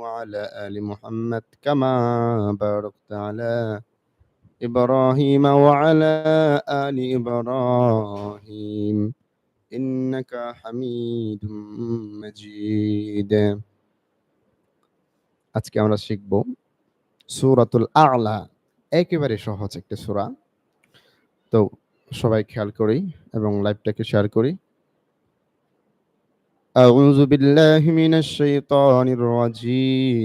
وعلى آل محمد كما باركت على إبراهيم وعلى آل إبراهيم إنك حميد مجيد আজকে আমরা শিখব সূরাতুল আ'লা একেবারে সহজ একটা সূরা তো সবাই খেয়াল করি এবং লাইভটাকে শেয়ার করি أعوذ بالله من الشيطان الرجيم.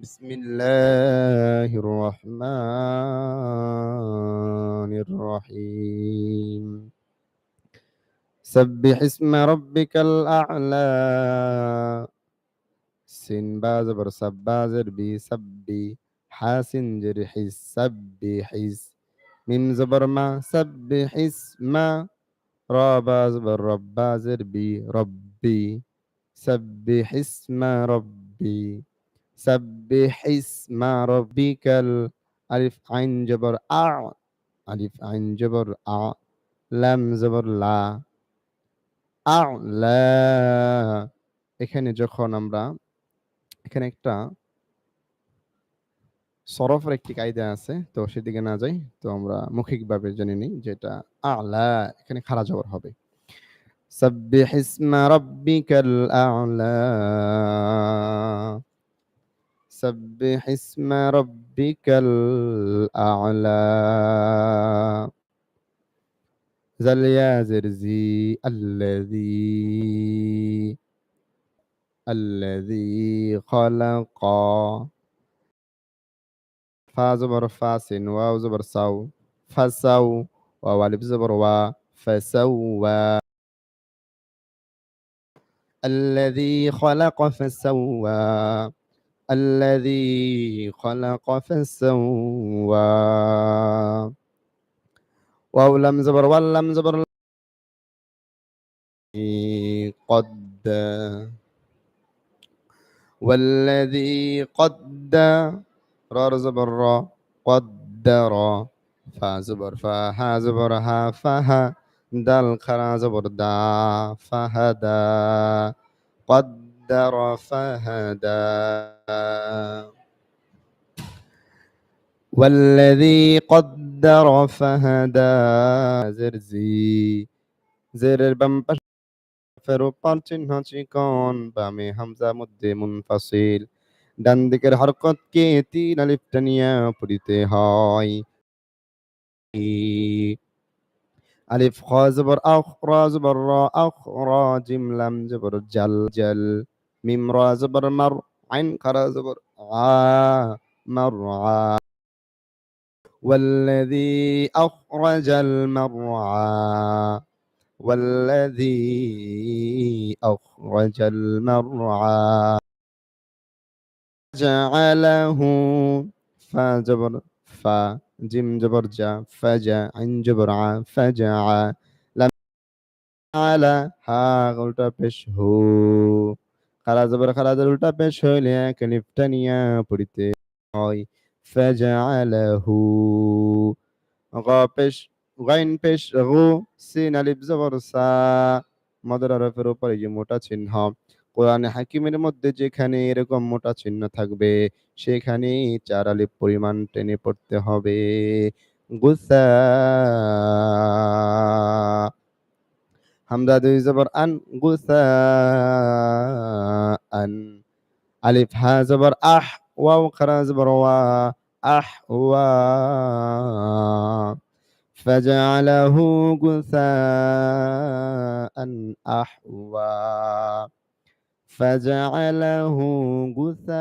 بسم الله الرحمن الرحيم. سبح اسم ربك الأعلى. سين بازبر سبازر بي سبي. حاسن جرحي سبحس ميم زبر ما سبح اسم. را بازبر ربازر بي ربي سبح اسم ربي سبح اسم ربك الألف عين جبر أع ألف عين جبر أع লাম জবর লা আ'লা এখানে যখন আমরা এখানে একটা সরফের একটি কায়দা আছে তো সেদিকে না যাই তো আমরা মৌখিকভাবে জেনে নিই যেটা আ'লা এখানে খাড়া জবর হবে সাব্বিহ ইসমা রাব্বিকাল আ'লা سبح اسم ربك الأعلى زل يا زرزي الذي الذي خلق فا زبر فاسن واو زبر سو فسو واو الف زبر وا فسوى الذي خلق فسوى الذي خلق فسوى واو لم زبر واللم زبر قد والذي قد را زبر قدر فا زبر فا ها زبر ها فها دال خرا زبر دا فهدا قدر فهدا والذي قدر فهدى زرزي জেরের বাম পাশে ফেরো পার চিহ্ন চিকন বামে হামজা মধ্যে মুনফাসিল ডান দিকের হরকতকে তিন আলিফ টানিয়া পড়িতে হয় ألف خا زبر أخرى زبر را أخرى را جيم لم زبر جل جل ميم را زبر مر عين قرا زبر ع مرعى والذي أخرج المرعى والذي أخرج المرعى جعله فزبر ফা জিম জবর জা ফা জা আইন জবর আ ফা জা আ লাম আলা হা উল্টা পেশ হু খারা জবর খারা জবর উল্টা পেশ হইলে এক লিফটা নিয়া পড়িতে হয় ফা জা আলা হু গা পেশ গাইন পেশ গু সিন আলিফ জবর সা মদর আরফের উপরে যে মোটা চিহ্ন কোরআনে হাকিমের মধ্যে যেখানে এরকম মোটা চিহ্ন থাকবে সেখানে চার আলিফ পরিমাণ টেনে পড়তে হবে গুসা হামদা দুই জবর আন গুসা আন আলিফ হা জবর আহ ওয়াও খারা জবর ওয়া আহ ওয়া فجعله غثاء أحوى فجعله غثاء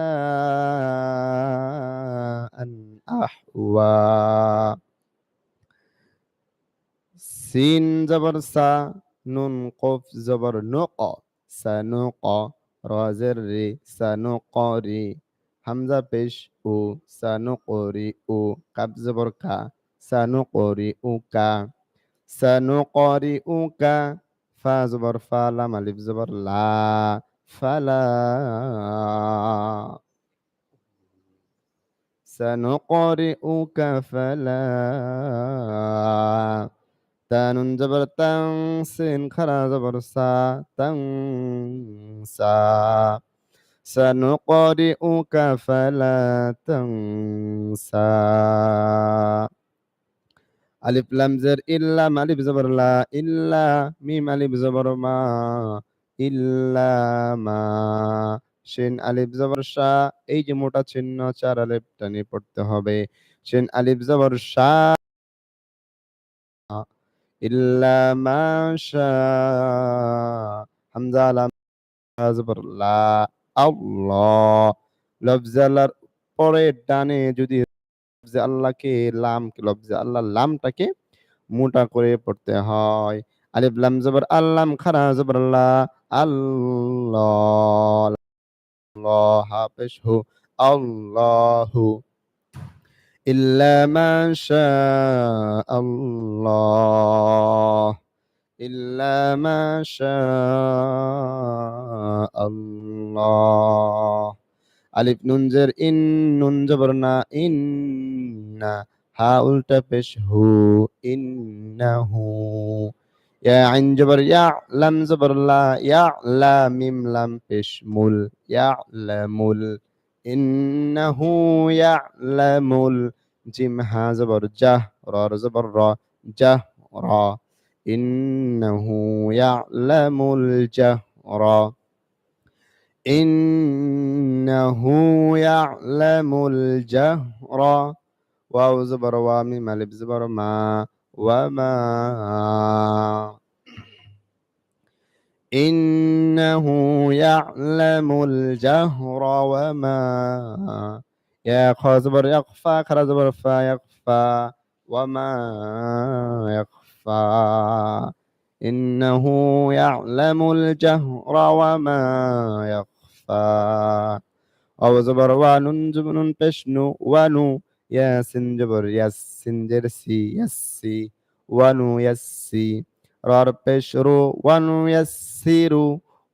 أحوى সিন জবর সা নুন কফ জবর নুক সানুক রজের রে সানু করি হামজা পেশ ও সানু করি ও কাব জবর কা সানু করি উ কা সানু করি উ কা ফা জবর ফা লাম আলিফ জবর লা ফালা سنقرئك فلا تان جبر تن سين خرا جبر سا تنسى سنقرئك فلا تنسى ألف لام زر إلا ما ألف زبر لا إلا ميم ألف زبر ما ইল্লামা এই যে মোটা চিহ্ন, চার আলিফ টানে পড়তে হবে। সেন আলিফ জবর শাহ পরে ডানে যদি আল্লাহকে লাম, লফজে আল্লাহ লামটাকে মোটা করে পড়তে হয়। আলিফ লাম জবর আল্লাম খারা জবর আল্লাহ আল্লাহ আল্লাহ পেশহু আল্লাহু। ইল্লা মা শা আল্লাহ ইল্লা মা শা আল্লাহ আলিফ নুন জের ইন, নুন জবর না ইন না হা উল্টা পেশ হু ইন্নাহু يا عين جبر يعلم زبر لا يعلى ميم لم اشمل يا ال إنه يعلم جمها ها زبر جه را زبر را جه را. إنه يعلم الجهر إنه يعلم الجهر واو زبر وامي ملب زبر ما. وما إنه يعلم الجهر وما يا خازبر يخفى خرزبر فا يخفى وما يخفى إنه يعلم الجهر وما يخفى. أو زبر وانون جبن بشنو ونو ইয়াসিন জবর ইয়াস সিনজের সি ইয়াস সি ওয়ানু ইয়াস সি রর পেশরু ওয়ানু ইয়াস সিরু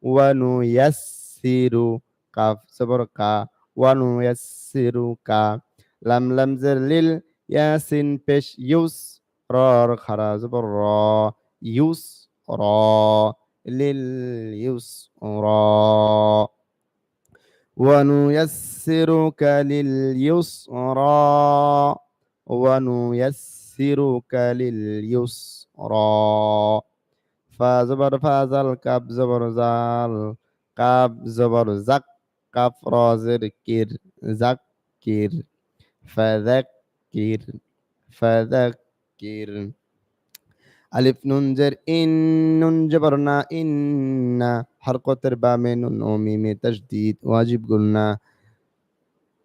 ওয়ানু ইয়াস সিরু কাফ জবর কা ওয়ানু ইয়াস সিরু কা লাম লাম জের লিল ইয়াসিন পেশ ইউস রর খারা জবর র ইউস র লিল ইউস র ونيسرك لليسرى ونيسرك لليسرى. فزبر فازل كاب زبر زال كاب زبر زك كاب رازر كير زكر فذكر فذكر. ألف نون زر إن نون جبرنا إن حرق تربع من نون ميم تجديد واجب قلنا.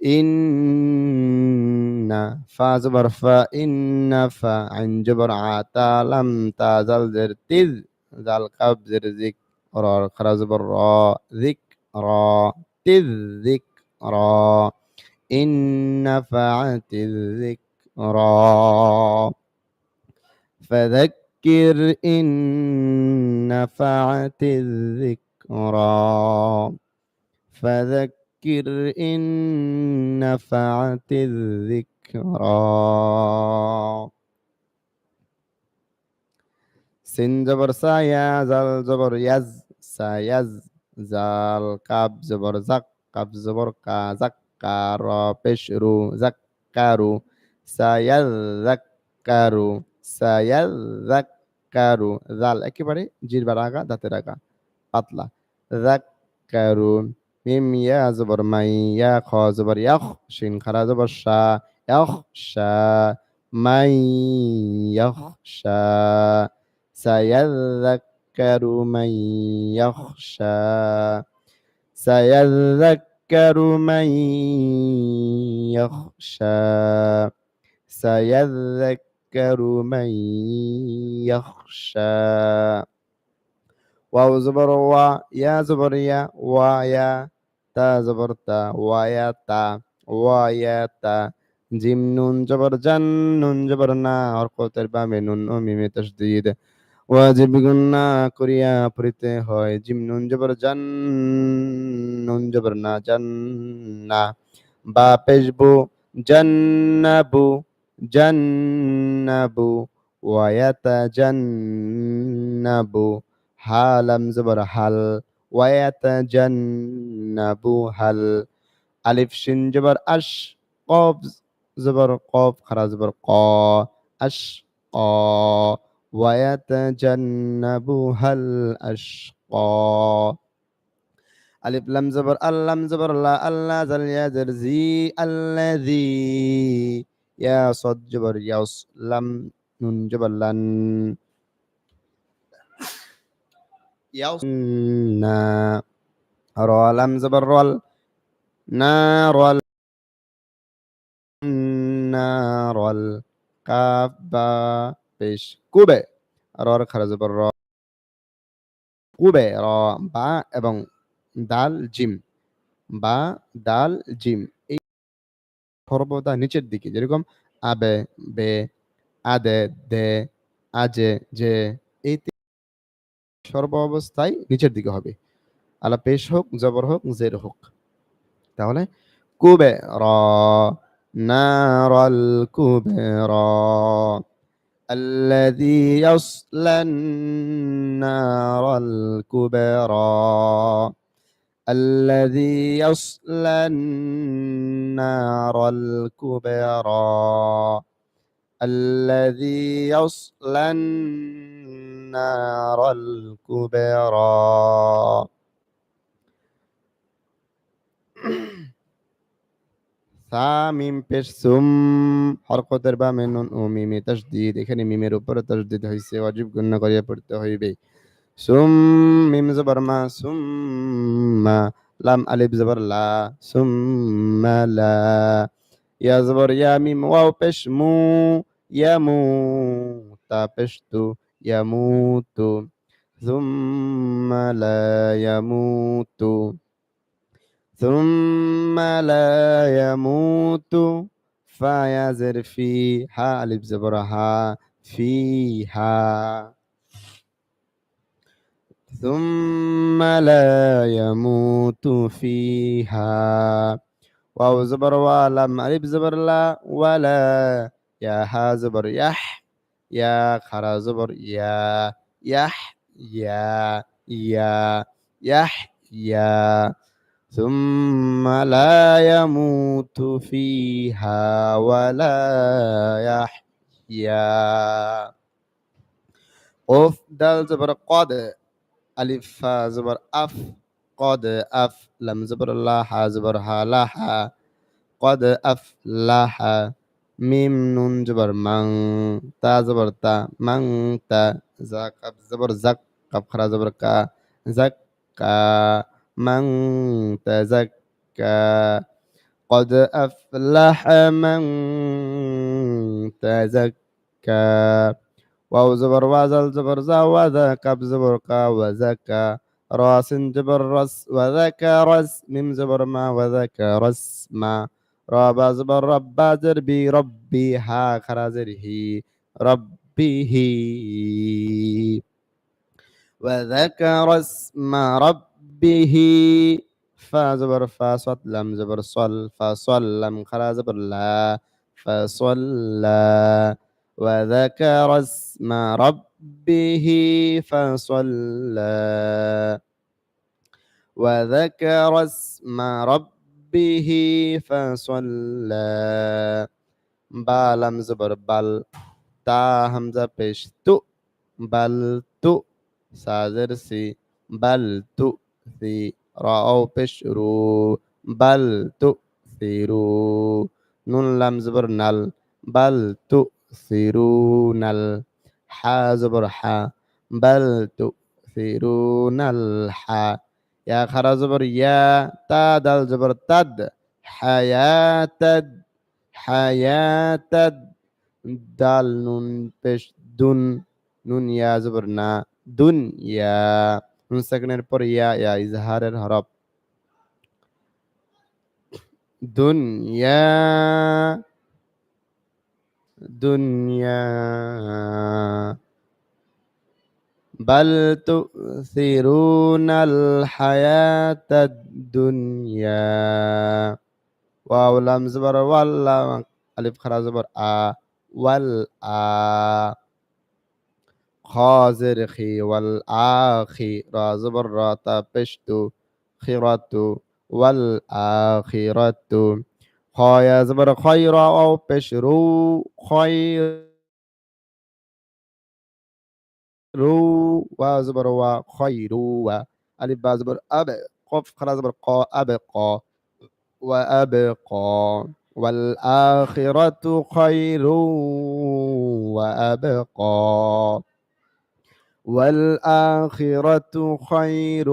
إن فا زبر فا إن فا عن جبر عتا لم تا زل زر تذ زل قب زر ذك را قرا زبر را ذك را تذ ذك را. إن فعت الذكرى فذكر فذكر إن نفعت الذكرى. فذكر إن نفعت الذكرى. سن جبر سايا زال جبر يز سايز زال. قاب زبر زق قاب زبر قا زقر بشرو زكرو سيذكر سيذكر কারু জাল একেবারে জিরবার আগা দাঁতের আগা পাতলা। জাক কারু মিম ইয়া জবর মাই, ইয়া খ জবর ইয়াখ, শিন খারা জবর শা, ইয়াখ শা, মাই ইয়াখ শা। সায়াযাক্কার মাই ইয়াখ শা। সায়াযাক্কার মাই ইয়াখ শা। সায়াযাক্কার ওয়াও জবর ওয়া ইয়া জবর ইয়া ওয়া ইয়া তা জবর তা ওয়া ইয়া তা ওয়া ইয়া তা জিম নুন জবর, জান নুন জবর না, হরকতের বামে নুন ও মিমে তাসদীদ। ওয়াজিব গুন্না করিয়া পড়িতে হয়। জিম নুন জবর, জান নুন জবর না, জান না। বা পেশবু, জান্নাবু জান্নাবু ওয়ায়াতাজান্নাবু হালাম জবর হাল ওয়ায়াতাজান্নাবু হাল আলিফ শিন জবর আশ কফ জবর কফ খারা জবর ক আশ ক ويتجنبها الأشقى ألف لم زبر اللم زبر لا الله زل يزر زي الذي يا صد جبر يوس لم نون جبر لن يوس نا را لم زبر رول نار نار কাফ বা পেশ কুবে রর খারাজ র কুবে র বা এবং দাল জিম বা দাল জিম এই সর্বদা নিচের দিকে যেরকম আবে বে আদে দে আজে যে এই সর্ব অবস্থায় নিচের দিকে হবে আলা পেশ হোক জবর হোক জের হোক তাহলে কুবে র نار الكبرى الذي يصلى النار الكبرى الذي يصلى النار الكبرى الذي يصلى النار الكبرى সা মিম পেশ সুম হরকতের বা মেনুন ও মিমে তাসদিদ এখানে মিমের উপরে তাসদিদ হয়েছে অজীব গণ্য করিয়া পড়তে হইবে সুম মিম জবর মা সুম্মা লাম আলিফ জবর লা সুম্মা লা ইয়া জবর ইয়া মিম ওয়াও পেশ মু ইয়ামু তা পেশ তু ইয়ামুতু সুম্মা লা ইয়ামুতু ثم لا يموت فيزر فيها ألف زبرها فيها ثم لا يموت فيها. واو زبر ولم ألف زبر لا ولا يا ها زبر يح يا خرا زبر يا يح يا يا يح يا. ثم لا يموت فيها ولا يحيا قف دال زبر قد ألف زبر أف. قد أف لم زبر الله زبر ها لها قد أفلح ميم نون زبر من تا زبر تا من تا. زك زبر زك قب خرا زبر كا. زكا من تزكى قد أفلح من تزكى واو زبر وازل زبر زا وذاك بزبر قا وزكى راس جبر رس وذاك رس ميم زبر ما وذاك رس ما. رابا زبر ربا زربي ربي ها خرازره ربه وذكر اسم ربه به فا زبر فا صد لم زبر صل فصل لم خلا زبر لا فصلى وذكر اسم ربه فصلى. وذكر اسم ربه فصلى. با لم زبر بل تا همزة پیش تو بل تو سازر سي بل تو رأوا بشروا بل تؤثروا نون لام زبر نل بل تؤثرون الحا زبر حا بل تؤثرون الحا يا خرا زبر يا تا دل زبر تد حياة حياة دال نون بش دن نون يا زبرنا دنيا নুন সেকেন্ডের পর ইয়া ইয়া ইজহারের হরফ দুনিয়া الدنيا بل تؤثرون الحياة الدنيا. واو لام زبر ولا ألف خرا زبر. آ والآ خازر خي والآخي را زبر را تا پشتو والآخرة. خايا زبر خيرا أو پشرو خير. رو و زبر و خيرو و. ألف با أب. قف خرا زبر قا أبقى وأبقى والآخرة خير وأبقى والآخرة خير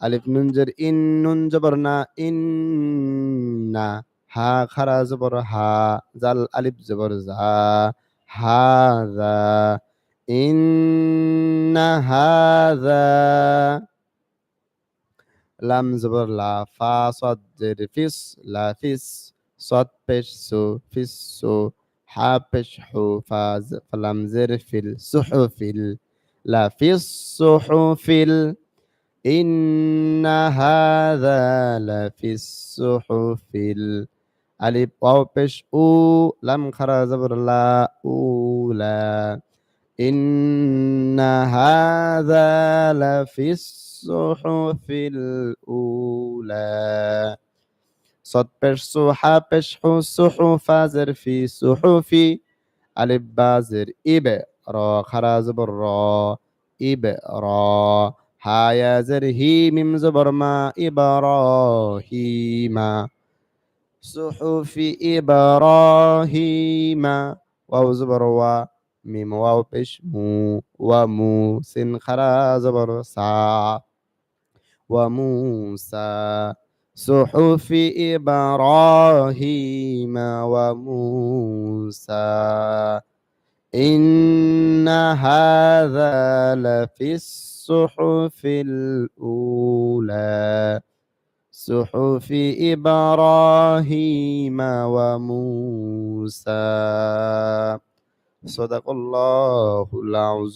আলিফ নুন ইন নুন জবর না, ইন না, হা, খারা জবর, হা, জাল, আলিফ জবর, জা, হা ইন না হাজা লাম জবর, লা, ফা, সদ, জের, ফিস, লা, ফিস, সদ, পেশ, সু, ফিস, সু, হা, পেশ, হু, ফা ফলাম জের, ফিল সুহু ফিল, লা, ফিস সুহু ফিল إن هذا لفي الصحف ال- ألف واو بش أو لم خرا زبر لا أولى إن هذا لفي الصحف الأولى. صد بش صحا بش حو صحف زر في صحف ألف بازر إب را خرا زبر را إب را ها يا زر هي ميم زبر ما إبراهيم. صحف إبراهيم. واو زبر و ميم. واو بش مو ومو خرا زبر سا وموسى صحف إبراهيم وموسى إن هذا لفي الصحف الأولى صحف إبراهيم وموسى. صدق الله العظيم.